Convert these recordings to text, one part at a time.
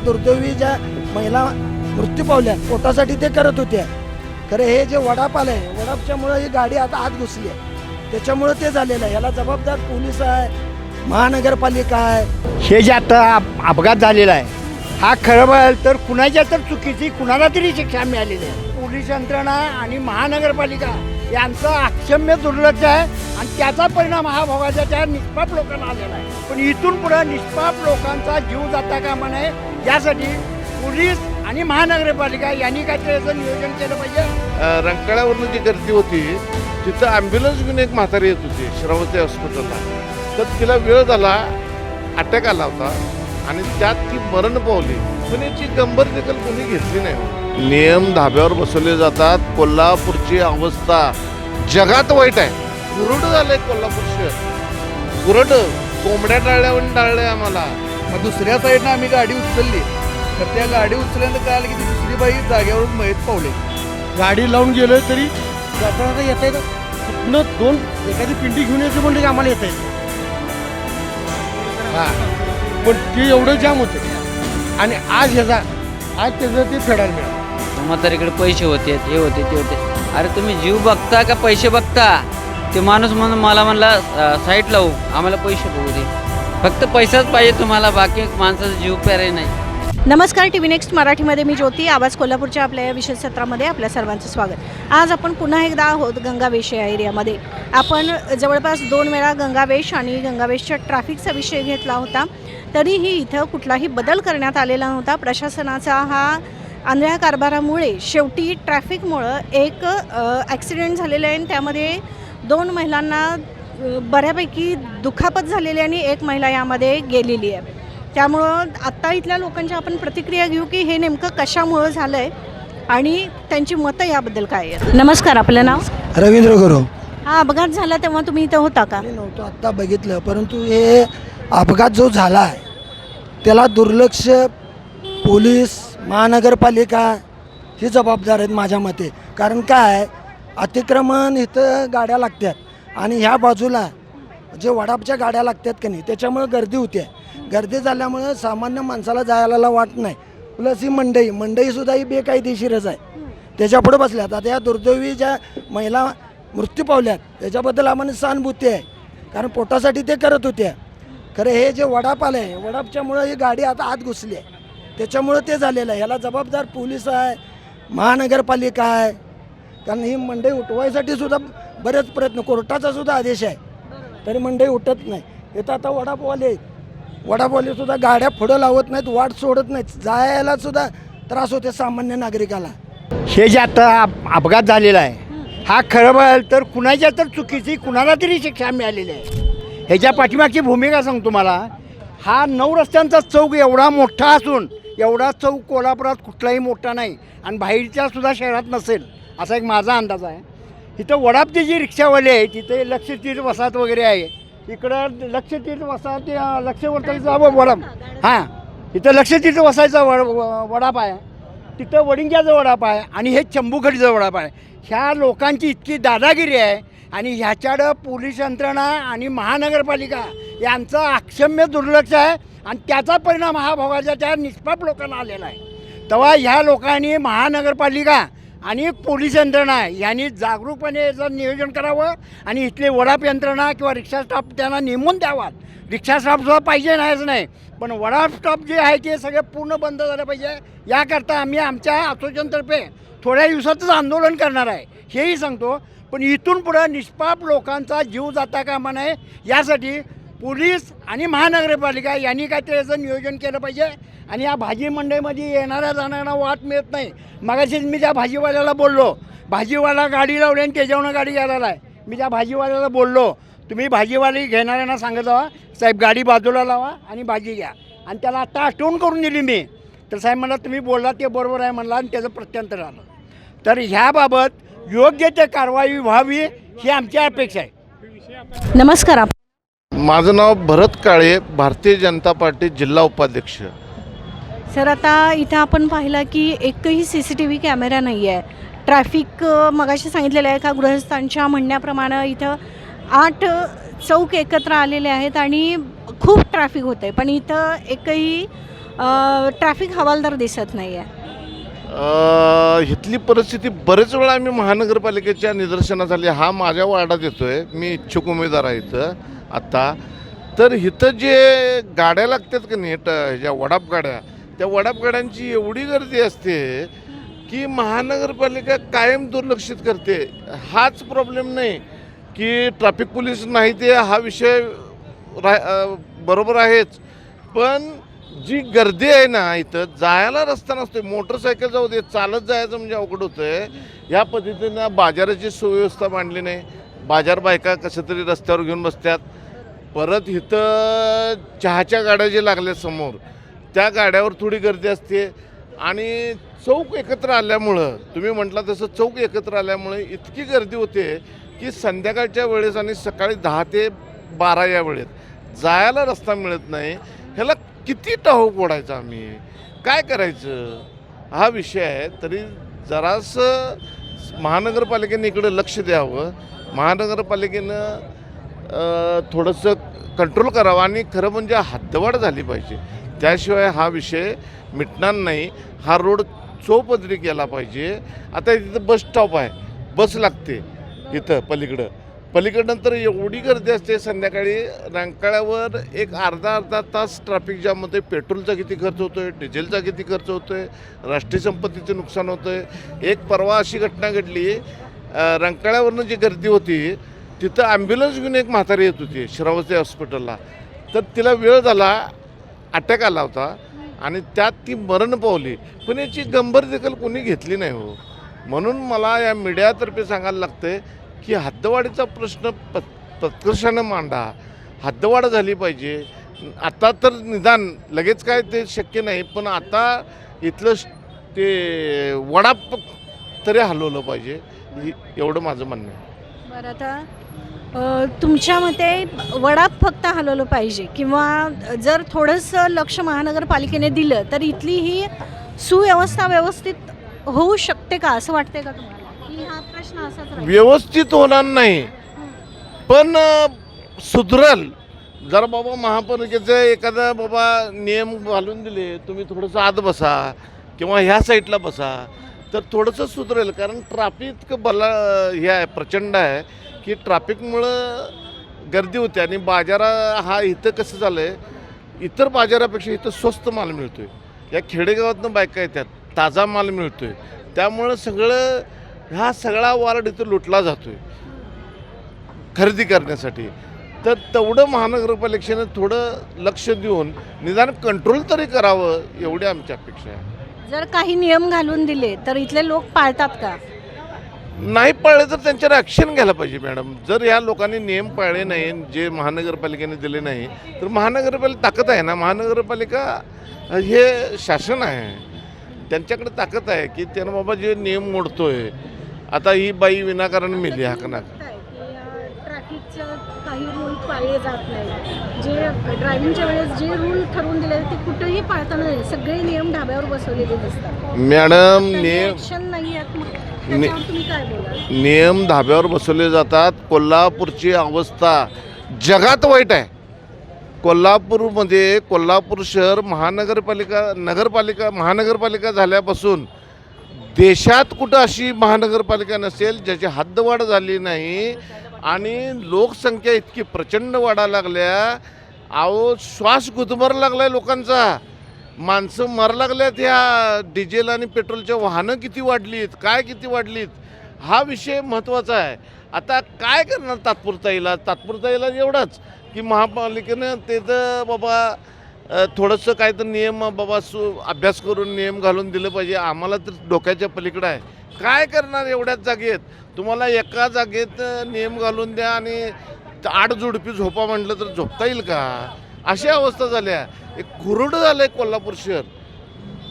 त्या दुर्दैवी ज्या महिला मृत्यू पावल्या पोटासाठी ते करत होत्या. खरं हे जे वडाप आहे वडापच्यामुळं ही गाडी आता आत घुसली आहे. त्याच्यामुळं ते झालेलं आहे. याला जबाबदार पोलीस आहे महानगरपालिका आहे. हे जे आता अपघात झालेला आहे हा खरं बघाल तर कुणाच्या तर चुकीची कुणाला तरी शिक्षा मिळालेली आहे. पोलीस यंत्रणा आणि महानगरपालिका यांचं अक्षम्य दुर्लक्ष आहे आणि त्याचा परिणाम हा भोगाच्या त्या निष्पाप लोकांना आलेला आहे. पण इथून पुढे निष्पाप लोकांचा जीव जाता कामा नये यासाठी पोलीस आणि महानगरपालिका यांनी काहीतरी याचं नियोजन केलं पाहिजे. रंकाळ्यावरनं जी गर्दी होती तिथं ॲम्ब्युलन्स घेऊन एक म्हातारी येत होती श्रावती हॉस्पिटलला तर तिला वेळ झाला अटॅक आला होता आणि त्यात ती मरण पावली. पण याची गंभीर दखल कोणी घेतली नाही. नियम धाब्यावर बसवले जातात. कोल्हापूरची अवस्था जगात वाईट आहे. कुरड झालंय कोल्हापूर शहर. कुरड कोंबड्या टाळल्यावर टाळलंय आम्हाला. मग दुसऱ्या साईडनं आम्ही गाडी उचलली. तर त्या गाडी उचलल्यानंतर कळालं की ती दुसरी बाई जागेवरून मयत पावले. गाडी लावून गेलोय तरी जाताना येत आहे कुठनं दोन एखादी पिंडी घेऊन यायची म्हणजे आम्हाला येत आहे हा. पण ते एवढं जाम होते. आणि आज ह्याचा आज त्याचं ते फेडायला मिळालं. म्हातारीकडे पैसे होते हे होते ते होते. अरे तुम्ही जीव बघता का पैसे बघता? ते माणूस म्हणून मला म्हणला साईट लावू. आम्हाला पैसे बघू दे. फक्त पैसाच पाहिजे तुम्हाला बाकी माणसाचा जीव प्यारे नाही. नमस्कार टी व्ही नेक्स्ट मराठीमध्ये मी ज्योती. आवाज कोल्हापूरच्या आपल्या या विशेष सत्रामध्ये आपल्या सर्वांचं स्वागत. आज आपण पुन्हा एकदा आहोत गंगावेश या एरियामध्ये. आपण जवळपास दोन वेळा गंगावेश आणि गंगावेशच्या ट्रॅफिकचा विषय घेतला होता. तरीही इथं कुठलाही बदल करण्यात आलेला नव्हता. प्रशासनाचा हा आंधळ्या कारभारामुळे शेवटी ट्रॅफिकमुळं एक ॲक्सिडेंट झालेलं आहे आणि त्यामध्ये दोन महिलांना बऱ्यापैकी दुखापत झालेली आणि एक महिला यामध्ये गेलेली आहे. त्यामुळं आत्ता इथल्या लोकांच्या आपण प्रतिक्रिया घेऊ की हे नेमकं कशामुळं झालं आहे आणि त्यांची मतं याबद्दल काय आहे नमस्कार आपलं नाव? रवींद्र गुरु हा अपघात झाला तेव्हा तुम्ही इथं होता का? मी नव्हतो आत्ता बघितलं परंतु हे अपघात जो झाला आहे त्याला दुर्लक्ष पोलीस महानगरपालिका ही जबाबदार आहेत माझ्या मते. कारण काय अतिक्रमण इथं गाड्या लागतात. आणि ह्या बाजूला जे वडापच्या गाड्या लागतात की नाही त्याच्यामुळं गर्दी होते. गर्दी झाल्यामुळं सामान्य माणसाला जायला वाट नाही. प्लस ही मंडई मंडईसुद्धा ही बेकायदेशीरच आहे. त्याच्यापुढे बसल्या बसल्यात आता या दुर्दैवी ज्या महिला मृत्यू पावल्यात त्याच्याबद्दल आम्हाला सहानुभूती आहे. कारण पोटासाठी ते करत होत्या खरं हे जे वडाप आलं आहे वडापच्यामुळं ही गाडी आता आत घुसली आहे. त्याच्यामुळं ते झालेलं आहे. ह्याला जबाबदार पोलीस आहे महानगरपालिका आहे. कारण ही मंडई उठवायसाठी सुद्धा बरेच प्रयत्न. कोर्टाचा सुद्धा आदेश आहे. तरी मंडई उठत नाही. इथं आता वडापवाले आहेत. वडापवाले सुद्धा गाड्या पुढं लावत नाहीत वाट सोडत नाहीत. जायला सुद्धा त्रास होते सामान्य नागरिकाला. हे जे आता अप- अपघात झालेला आहे हा. खरं बघाल तर कुणाच्या तर चुकीची कुणाला तरी शिक्षा मिळालेली आहे. ह्याच्या पाठीमागची भूमिका सांगतो मला हा नऊ रस्त्यांचा चौक एवढा मोठा असून एवढा चौक कोल्हापुरात कुठलाही मोठा नाही आणि बाहेरच्या सुद्धा शहरात नसेल असा एक माझा अंदाज आहे. इथं वडापची जी रिक्षावाले आहे तिथे लक्षतीर्थ वसाहत वगैरे आहे. इकडं लक्षतीर्थ वसाहत अं, वडाप हां इथं लक्षतीर्थ वसायचा वड वडाप आहे. तिथं वडिंग्याचा वडाप आहे आणि हे चंबूखडीचा वडाप आहे. ह्या लोकांची इतकी दादागिरी आहे आणि ह्याच्याकडं पोलीस यंत्रणा आणि महानगरपालिका यांचं अक्षम्य दुर्लक्ष आहे आणि त्याचा परिणाम हा भोगाच्या त्या निष्पाप लोकांना आलेला आहे. तेव्हा ह्या लोकांनी महानगरपालिका आणि पोलीस यंत्रणा यांनी जागरूकपणे याचं नियोजन करावं आणि इथले वडाप यंत्रणा किंवा रिक्षा स्टॉप त्यांना नेमून द्यावा रिक्षा स्टॉपसुद्धा पाहिजे नाहीच नाही पण वडाप स्टॉप जे आहे ते सगळे पूर्ण बंद झालं पाहिजे. याकरता आम्ही आमच्या असोसिएशनतर्फे थोड्या दिवसातच आंदोलन करणार आहे. हेही सांगतो पण इथून पुढं निष्पाप लोकांचा जीव जाता कामा नये. यासाठी पोलीस आणि महानगरपालिका यांनी काहीतरी याचं नियोजन केलं पाहिजे आणि या भाजी मंडईमध्ये येणाऱ्या जाणाऱ्यांना वाट मिळत नाही. मगाशीच मी त्या भाजीवाल्याला बोललो भाजीवाला गाडी लावली आणि त्याच्यावरून गाडी घ्यायला आहे. मी त्या भाजीवाल्याला बोललो तुम्ही भाजीवाली घेणाऱ्यांना सांगत जावा साहेब गाडी बाजूला लावा आणि भाजी घ्या. आणि त्याला आत्ता आठवण करून दिली मी. तर साहेब म्हणला तुम्ही बोलला ते बरोबर आहे म्हणला आणि त्याचं प्रत्यंतर आलं तर ह्याबाबत योग्य ते कारवाई व्हावी ही आमची अपेक्षा आहे. नमस्कार माझं नाव भरत काळे भारतीय जनता पार्टी जिल्हा उपाध्यक्ष. सर आता इथं आपण पाहिलं की एकही C C T V camera नाही आहे. ट्रॅफिक अ, मगाशी सांगितलेलं आहे का गृहस्थांच्या म्हणण्याप्रमाणे इथं आठ चौक एकत्र आलेले आहेत आणि खूप ट्रॅफिक होतं आहे पण इथं एकही ट्रॅफिक हवालदार दिसत नाही आहे. अ, इथली परिस्थिती बरेच वेळा आम्ही महानगरपालिकेच्या निदर्शनास आली हा माझ्या वार्डात येतोय मी इच्छुक उमेदवार आहे इथं. आत्ता तर इथं जे गाड्या लागतात का नाही ट- ह्या वडाप गाड्या त्या वडाप गाड्यांची एवढी गर्दी असते की महानगरपालिका कायम दुर्लक्षित करते. हाच प्रॉब्लेम नाही की ट्रॅफिक पोलीस नाही ते हा विषय रा बरोबर आहेच. पण जी गर्दी आहे ना इथं जायला रस्ता नसतो मोटरसायकल जाऊ दे चालत जायचं म्हणजे अवघड होतं आहे या पद्धतीनं बाजाराची सुव्यवस्था मांडली नाही. बाजार बायका कसं तरी रस्त्यावर घेऊन बसतात. परत इथं चहाच्या गाड्या जे लागल्या समोर त्या गाड्यावर थोडी गर्दी असते. आणि चौक एकत्र आल्यामुळं तुम्ही म्हटला तसं चौक एकत्र आल्यामुळे इतकी गर्दी होते की संध्याकाळच्या वेळेस आणि सकाळी दहा ते बारा या वेळेत जायला रस्ता मिळत नाही. ह्याला किती टाहो ओढायचा आम्ही? काय करायचं? हा विषय आहे. तरी जरासं महानगरपालिकेने इकडे लक्ष द्यावं. महानगरपालिकेनं थोडंसं कंट्रोल करावा आणि खरं म्हणजे हद्दवाढ झाली पाहिजे. त्याशिवाय हा विषय मिटणार नाही. हा रोड चोपदरी केला पाहिजे. आता तिथं बस स्टॉप आहे. बस लागते इथं पलीकडं. पलीकडनंतर एवढी गर्दी असते संध्याकाळी रंकाळ्यावर एक अर्धा अर्धा तास ट्रॅफिक जॅममध्ये पेट्रोलचा किती खर्च होतो आहे डिझेलचा किती खर्च होतो आहे राष्ट्रीय संपत्तीचं नुकसान होतं आहे एक परवा अशी घटना घडली. रंकाळ्यावरनं जी गर्दी होती तिथं ॲम्ब्युलन्स घेऊन एक म्हातारी येत होती श्रावस्ती हॉस्पिटलला तर तिला वेळ झाला अटॅक आला होता आणि त्यात ती मरण पावली. पण याची गंभीर देखील कोणी घेतली नाही हो. म्हणून मला या मीडियातर्फे सांगायला लागतंय की हद्दवाढीचा प्रश्न प प्रकर्षानं मांडा. हद्दवाढ झाली पाहिजे. आता तर निदान लगेच काय ते शक्य नाही पण आता इथलं ते वडाप तरी हलवलं पाहिजे. एवढं माझं म्हणणं आहे. बरं आता तुमच्या मते वडाप फक्त हलवलं पाहिजे किंवा जर थोडंसं लक्ष महानगरपालिकेने दिलं तर इथली ही सुव्यवस्था व्यवस्थित होऊ शकते का? असं वाटते का तुम्हाला? की हा प्रश्न असाच राहील? व्यवस्थित होणार नाही. पण अ, सुधरल. जर बाबा महापालिकेचे एखादा बाबा नियम घालून दिले तुम्ही थोडंसं आत बसा किंवा ह्या साईडला बसा तर थोडंसं सुधरेल. कारण ट्राफिक इतकं बला हे आहे प्रचंड आहे. की ट्रॅफिकमुळं गर्दी होते आणि बाजारा हा इथं कसं झालं आहे इतर बाजारापेक्षा इथं स्वस्त माल मिळतो आहे या खेडेगावातनं बायका येतात ताजा माल मिळतो आहे त्यामुळं सगळं हा सगळा वार्ड इथं लुटला जातो आहे खरेदी करण्यासाठी. तर तेवढं महानगरपालिकेनं थोडं लक्ष देऊन निदान कंट्रोल तरी करावं एवढी आमची अपेक्षा आहे. जर काही नियम घालून दिले तर इथले लोक पाळतात का? नाही पाळले तर त्यांच्यावर ॲक्शन घ्यायला पाहिजे मॅडम जर या लोकांनी नियम पाळले नाही जे महानगरपालिकेने दिले नाही तर महानगरपालिका ताकद आहे ना? महानगरपालिका हे शासन आहे. त्यांच्याकडे ताकद आहे की त्यानं बाबा जे नियम मोडतोय आता ही बाई विनाकारण मिली हाकनाक ट्रॅफिकचं काही रूल पाळले जात नाही जे ड्रायव्हिंगच्या वेळेस जे रूल ठरवून दिले ते कुठेही पाळताना नाही. सगळे नियम ढाब्यावर बसवलेले दिसतात मॅडम नियम नाही आहेत. नियम धाब्यावर बसवले जातात. कोल्हापूरची अवस्था जगात वाईट आहे. कोल्हापूरमध्ये कोल्हापूर शहर महानगरपालिका नगरपालिका महानगरपालिका झाल्यापासून देशात कुठं अशी महानगरपालिका नसेल ज्याची हद्दवाढ झाली नाही आणि लोकसंख्या इतकी प्रचंड वाढायला लागल्या. अहो श्वास गुदमर लागलाय लोकांचा. माणसं मर लागल्यात ह्या डिझेल आणि पेट्रोलच्या वाहनं किती वाढलीत काय किती वाढलीत हा विषय महत्त्वाचा आहे. आता काय करणार तात्पुरता इलाज? तात्पुरता इलाज एवढाच की महापालिकेनं त्याचं बाबा थोडंसं काय तर नियम बाबा सु अभ्यास करून नियम घालून दिलं पाहिजे. आम्हाला तर डोक्याच्या पलीकडं आहे. काय करणार एवढ्याच जागेत? तुम्हाला एका जागेत नियम घालून द्या आणि आठ झोपा म्हटलं तर झोपता येईल का? अशी अवस्था झाल्या एक कुरडं झालं आहे कोल्हापूर शहर.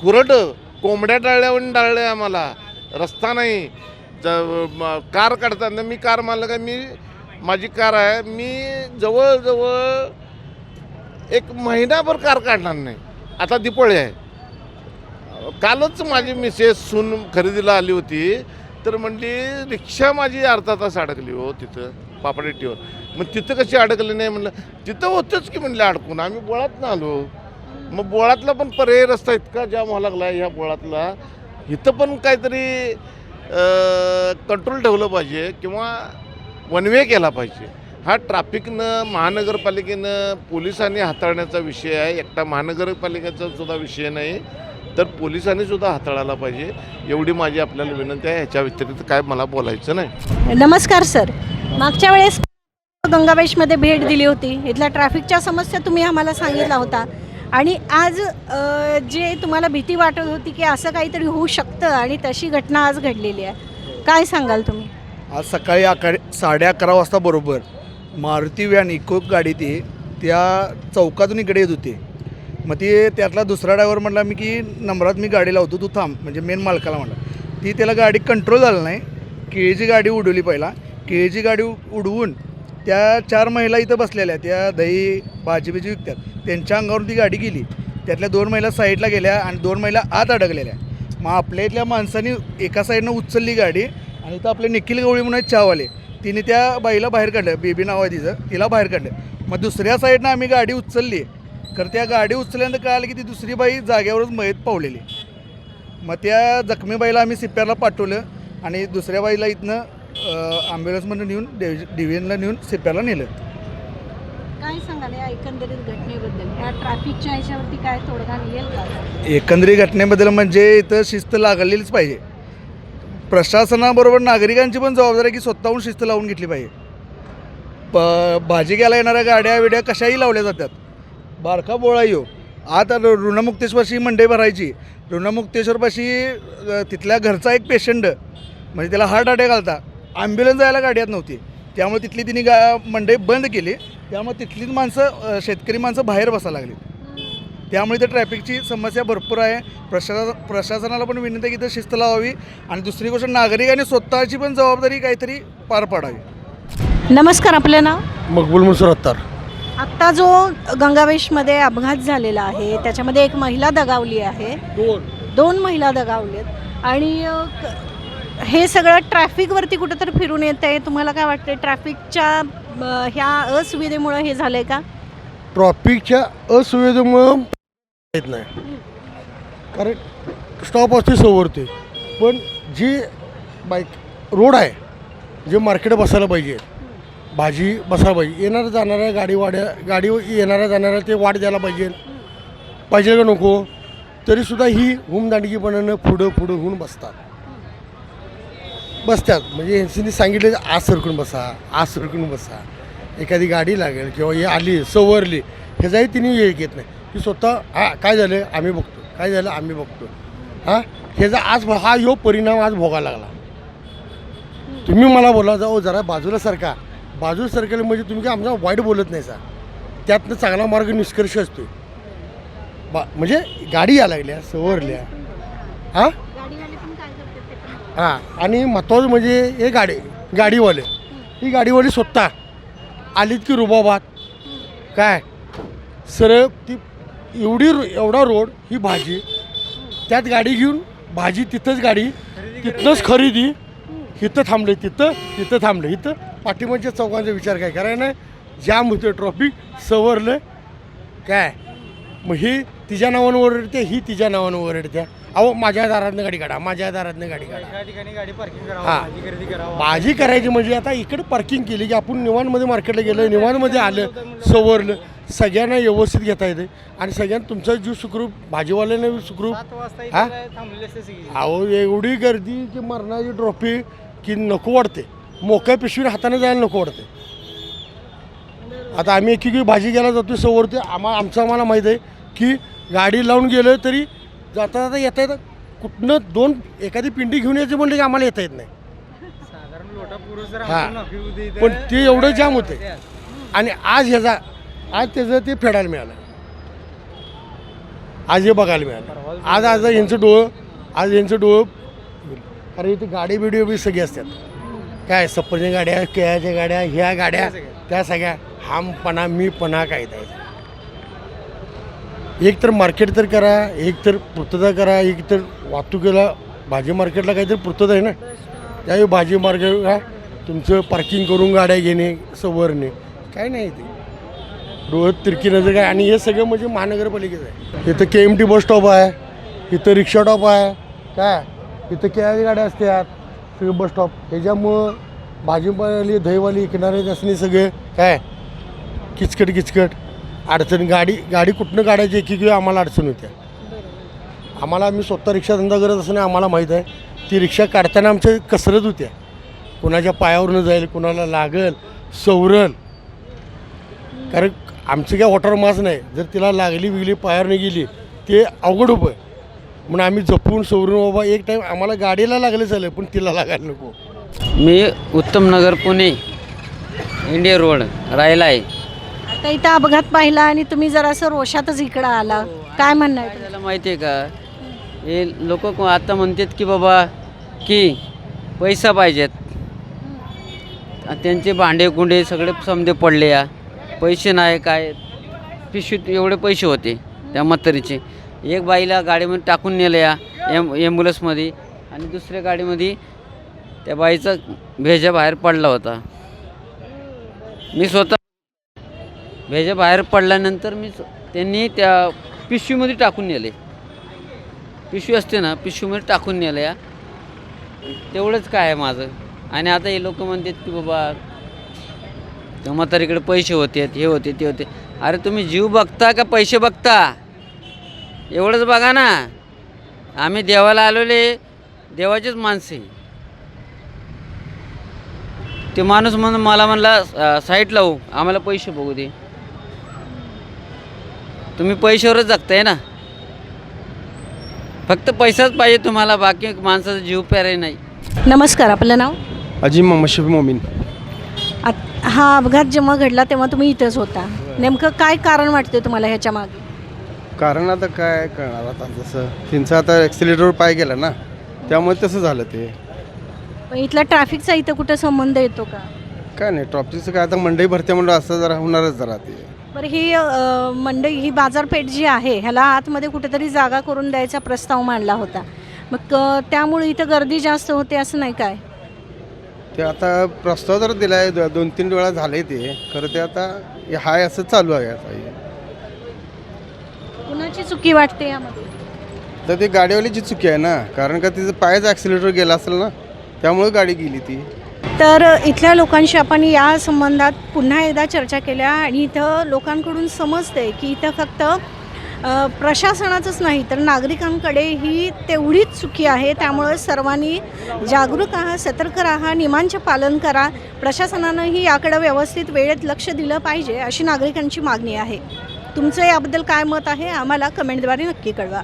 कुरडं कोंबड्या डाळल्यावर डाळले आम्हाला. रस्ता नाही. कार काढताना मी कार मालक आहे मी माझी कार आहे. मी जवळजवळ एक महिनाभर कार काढणार नाही. आता दिपोळी आहे. कालच माझी मिसेस सून खरेदीला आली होती. तर म्हणली रिक्षा माझी अर्धा तास अडकली हो तिथं. पापडेटीवर मग तिथं कशी अडकली नाही म्हणलं? तिथं होतंच की म्हणलं अडकून. आम्ही बोळात ना आलो. मग बोळातला पण पर्याय रस्ता इतका जाम व्हावा लागला ह्या बोळातला. इथं पण काहीतरी कंट्रोल ठेवलं पाहिजे किंवा वनवे केला पाहिजे. हा ट्रॅफिकनं महानगरपालिकेनं पोलिसांनी हाताळण्याचा विषय आहे. एकटा महानगरपालिकेचा सुद्धा विषय नाही. तर पोलिसांनी सुद्धा हाताळायला पाहिजे. एवढी माझी आपल्याला विनंती आहे. ह्याच्या व्यतिरिक्त काय मला बोलायचं नाही. नमस्कार सर. मागच्या वेळेस गंगावेशमध्ये भेट दिली होती. इथल्या ट्रॅफिकच्या समस्या तुम्ही आम्हाला सांगितला होता. आणि आज जे तुम्हाला भीती वाटत होती की असं काहीतरी होऊ शकतं आणि तशी घटना आज घडलेली आहे. काय सांगाल तुम्ही? आज सकाळी अकरा साडे अकरा वाजता बरोबर मारुती व्हॅन इको गाडी ती त्या चौकातून इकडे येत होती. मग ती त्यातला दुसरा ड्रायव्हर म्हटला मी की नंबरात मी गाडी लावतो तू थांब. म्हणजे मेन मालकाला म्हटलं. ती त्याला गाडी कंट्रोल झालं नाही. केळीची गाडी उडवली पहिला. केळीची गाडी उडवून त्या चार महिला इथं बसलेल्या त्या दही भाजी बिजी विकतात. त्यांच्या अंगावरून ती गाडी गेली. त्यातल्या दोन महिला साईडला गेल्या आणि दोन महिला आत अडकलेल्या. मग आपल्या इथल्या माणसांनी एका साईडनं उचलली गाडी आणि इथं आपले निखिल गवळी म्हणून आहेत तिने त्या बाईला बाहेर काढलं. बेबी नाव आहे तिचं. तिला बाहेर काढलं. मग दुसऱ्या साईडनं आम्ही गाडी उचलली. तर त्या गाडी उचलल्यानंतर कळालं की ती दुसरी बाई जागेवरच मयत पावलेली. मग त्या जखमी बाईला आम्ही सिप्प्यारला पाठवलं आणि दुसऱ्या बाईला इथनं ॲम्ब्युलन्समध्ये नेऊन डिव्हिजनला नेऊन सिप्प्यारला नेलं. काय सांगाल या एकंदरीत घटनेबद्दल? या ट्रॅफिकच्या ह्याच्यावरती काय तोडगा का? एकंदरीत घटनेबद्दल म्हणजे इथं शिस्त लागलेलीच पाहिजे. प्रशासनाबरोबर नागरिकांची पण जबाबदारी आहे की स्वतःहून शिस्त लावून घेतली पाहिजे. प भाजी घ्यायला येणाऱ्या गाड्या बिड्या कशाही लावल्या जातात. बारका बोळा येऊ. आता ऋ- ऋणमुक्तेश्वरची मंडई भरायची. ऋणमुक्तेश्वरपाशी तिथल्या घरचा एक पेशंट म्हणजे त्याला हार्ट अटॅक आलता. ॲम्ब्युलन्स जायला गाडी येत नव्हती. त्यामुळे तिथली तिने गा मंडई बंद केली. त्यामुळे तिथलीच माणसं शेतकरी माणसं बाहेर बसायला लागली. त्यामुळे इथं ट्रॅफिकची समस्या भरपूर आहे. प्रशा प्रशासनाला पण विनंती आहे की इथं शिस्त लावावी. आणि दुसरी गोष्ट नागरिकांनी स्वतःची पण जबाबदारी काहीतरी पार पाडावी. नमस्कार आपलं नाव? मकबूल मुसर अत्तार. आत्ता जो गंगावेशमध्ये अपघात झालेला आहे त्याच्यामध्ये एक महिला दगावली आहे. दोन. दोन महिला दगावलेत आणि हे सगळं ट्रॅफिकवरती कुठंतरी फिरून येत आहे. तुम्हाला काय वाटतं ट्रॅफिकच्या ह्या असुविधेमुळं हे झालंय का? ट्रॉफिकच्या असुविधेमुळं येत नाही. कारण स्टॉप असते समोरते पण जी बाईक रोड आहे जे मार्केट बसायला पाहिजे. भाजी बसायला पाहिजे. येणाऱ्या जाणाऱ्या गाडी वाड्या गाडी येणाऱ्या जाणाऱ्या ते वाट द्यायला पाहिजे. पाहिजे का नको? तरीसुद्धा ही हुमदांडगीपणानं पुढं पुढं होऊन बसतात. बसतात. म्हणजे यांनी सांगितलं आज सरकून बसा आज सरकून बसा. एखादी गाडी लागेल किंवा हे आली सवरली ह्याचाही तिने हे घेत नाही. की स्वतः हा काय झालं? आम्ही बघतो काय झालं? आम्ही बघतो हां? ह्याचा आज हा यो परिणाम आज भोगायला लागला. तुम्ही मला बोला जाओ जरा बाजूला सरका. बाजू सर्कल म्हणजे तुम्ही काय आमचा वाईट बोलत नाही सर त्यातनं चांगला मार्ग निष्कर्ष असतो बा म्हणजे गाडी या लागल्या सवरल्या. हां? हां आणि महत्त्वाचं म्हणजे हे गाडी गाडीवाले. ही गाडीवाली स्वतः आलीत की रुबाबात. काय? सरळ ती एवढी रो- एवढा रोड ही भाजी. त्यात गाडी घेऊन भाजी तिथंच गाडी तिथनंच खरेदी. इथं थांबले तिथं तिथं थांबले इथं पाठिंबाच्या चौकांचा विचार काय? करायला नाही जाम होतं ट्रॉफिक सवरलं काय? मग ही तिच्या नावानं ओरडते ही तिच्या नावानं ओरडते. अहो माझ्या दारातनं गाडी काढा माझ्या दारातनं गाडी काढा. हां. भाजी करायची म्हणजे आता इकडे पार्किंग केली की आपण निवांमध्ये मार्केटला गेलं निवांमध्ये आलं सवरलं सगळ्यांना व्यवस्थित घेता येते. आणि सगळ्यांना तुमचा जीव सुखरूप भाजीवाल्याने सुखरूप हा? अहो एवढी गर्दी की मरणाची ट्रॉफी की नको वाटते. मोक्या पिशवीने हाताने जायला नको वाटते आता आम्ही एकेकी भाजी घ्यायला जातो सवरते. आम्हा आमचं आम्हाला माहीत आहे की गाडी लावून गेलं तरी जाता जाता येता येतं कुठनं दोन एखादी पिंडी घेऊन यायची म्हणलं की आम्हाला येता येत नाही. हां. पण ते एवढं जाम होते आणि आज ह्याचा आज त्याचं ते फेडायला मिळालं. आज हे बघायला मिळालं. आज आज यांचं डोळं आज यांचं डोळं अरे इथे गाडी बिडी बी सगळी असतात. काय सप्परच्या गाड्या केळ्याच्या गाड्या ह्या गाड्या त्या सगळ्या हमपणा मीपणा काय द्यायचा एक तर मार्केट तर करा एक तर पूर्तता करा एक तर वाहतुकीला भाजी मार्केटला काहीतरी पूर्तता आहे ना. त्यावेळी भाजी मार्केट हा तुमचं पार्किंग करून गाड्या घेणे सवरणे काय नाही ते. डोळ्यात तिरकी नजर काय आणि हे सगळं म्हणजे महानगरपालिकेचं आहे. इथं K M T bus stop आहे इथं रिक्षा स्टॉप आहे काय? इथं कॅरी गाड्या असतात. सगळे बस स्टॉप ह्याच्यामुळं भाजीपाली दहीवाली किनारे असणे सगळे काय? किचकट किचकट अडचण गाडी गाडी कुठनं काढायची एकी किंवा आम्हाला अडचण होत्या आम्हाला आम्ही स्वतः रिक्षा धंदा करत असताना आम्हाला माहीत आहे ती रिक्षा काढताना आमच्या कसरत होत्या कोणाच्या पायावरनं जाईल कुणाला लागल सवरल. कारण आमची काय वॉटर मास नाही. जर तिला लागली बिगली पायावरनं गेली ते अवघड उपाय. आहे म्हणून आम्ही जपून सवरून बाबा एक टाईम आम्हाला गाडीला लागले चालेल पण तिला लागायला नको. मी उत्तम नगर पुणे इंडिया रोड राहिला आहे आता इथं अपघात पाहिला आणि तुम्ही जरासं रोषातच इकडं आला. काय म्हणणं आहे? त्याला माहिती आहे का? हे लोक आता म्हणतात की बाबा की पैसा पाहिजेत. आणि त्यांचे भांडे कुंडे सगळे समजे पडले या. पैसे नाही काय? पिशवीत एवढे पैसे होते त्या म्हातारीचे. एक बाईला गाडीमध्ये टाकून नेलं या एम ॲम्ब्युलन्समध्ये आणि दुसऱ्या गाडीमध्ये त्या बाईचा भेजा बाहेर पडला होता. मी स्वतः भेजा बाहेर पडल्यानंतर मी त्यांनी त्या पिशवीमध्ये टाकून नेले. पिशवी असते ना पिशवीमध्ये टाकून नेलं या तेवढंच काय आहे माझं. आणि आता हे लोक म्हणतात की बाबा त्या म्हातारीकडे पैसे होते हे होते ते होते अरे तुम्ही जीव बघता का पैसे बघता? एवढंच बघा ना. आम्ही देवाला आलेले देवाचेच माणसे ते माणूस म्हणून मला म्हणला साईट लावू. आम्हाला पैसे बघू दे. तुम्ही पैशावरच जगताय ना. फक्त पैसाच पाहिजे तुम्हाला बाकी माणसाचा जीव प्यारे नाही. नमस्कार आपलं नाव? अजी मोहम्मद शफी मोमीन. आत- हा अपघात जेव्हा घडला तेव्हा तुम्ही इथंच होता. नेमकं काय कारण वाटते तुम्हाला ह्याच्या मागे? कारण आता काय करणार आता? जसं त्यांचा आता ॲक्सिलेटरवर पाय गेला ना त्यामुळे तसं झालं ते. पण इथला ट्रॅफिकचा इथं कुठं संबंध येतो का? काय नाही ट्रॉफिकचं काय आता मंडई भरते म्हणलं असं जरा होणारच जरा ते. बरं ही अ, मंडई ही बाजारपेठ जी आहे ह्याला आतमध्ये कुठेतरी जागा करून द्यायचा प्रस्ताव मांडला होता. मग अ, त्यामुळे इथं गर्दी जास्त होते असं नाही काय? ते आता प्रस्ताव जर दिला आहे दोन तीन वेळा झाले ते. खरं ते आता हे हाय असं चालू आहे आता हे. कुणाची चुकी वाटते यामध्ये. तर ते गाडीवालीची चुकी आहे ना? कारण का तिचं पायच ॲक्सिलेटर गेला असेल ना त्यामुळे गाडी गेली ती. तर इथल्या लोकांशी आपण या संबंधात पुन्हा एकदा चर्चा केल्या आणि इथं लोकांकडून समजते की इथं फक्त प्रशासनाचंच नाही तर नागरिकांकडे ही तेवढीच चुकी आहे. त्यामुळे सर्वांनी जागरूक राहा सतर्क राहा नियमांचे पालन करा. प्रशासनानंही याकडे व्यवस्थित वेळेत लक्ष दिलं पाहिजे अशी नागरिकांची मागणी आहे. तुमचं याबद्दल काय मत आहे? आम्हाला कमेंटद्वारे नक्की कळवा.